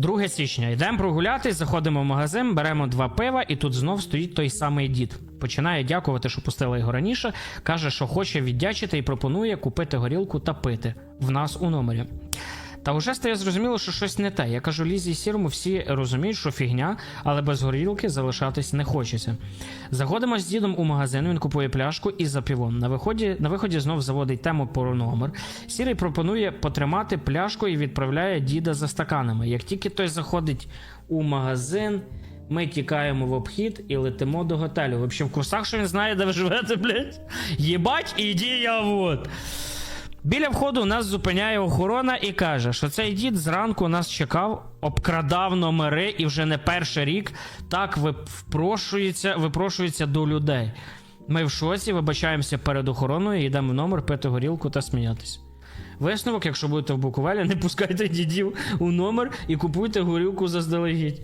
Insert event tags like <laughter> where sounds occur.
2 січня. Йдемо прогулятись, заходимо в магазин, беремо два пива, і тут знов стоїть той самий дід. Починає дякувати, що пустила його раніше. Каже, що хоче віддячити і пропонує купити горілку та пити в нас у номері. Та вже стає зрозуміло, що щось не те. Я кажу, Лізі і сірому, всі розуміють, що фігня, але без горілки залишатись не хочеться. Заходимо з дідом у магазин, він купує пляшку і за півом. На виході, на виході знов заводить тему про номер. Сірий пропонує потримати пляшку і відправляє діда за стаканами. Як тільки той заходить у магазин, ми тікаємо в обхід і летимо до готелю. Взагалі в курсах, що він знає, де ви живете, блядь? Єбать, іди я вот. Біля входу нас зупиняє охорона і каже, що цей дід зранку нас чекав, обкрадав номери і вже не перший рік так випрошується, випрошується до людей. Ми в шоці вибачаємося перед охороною йдемо в номер пити горілку та сміятись. Висновок, якщо будете в Буковелі, <laughs> не пускайте дідів у номер і купуйте горілку заздалегідь.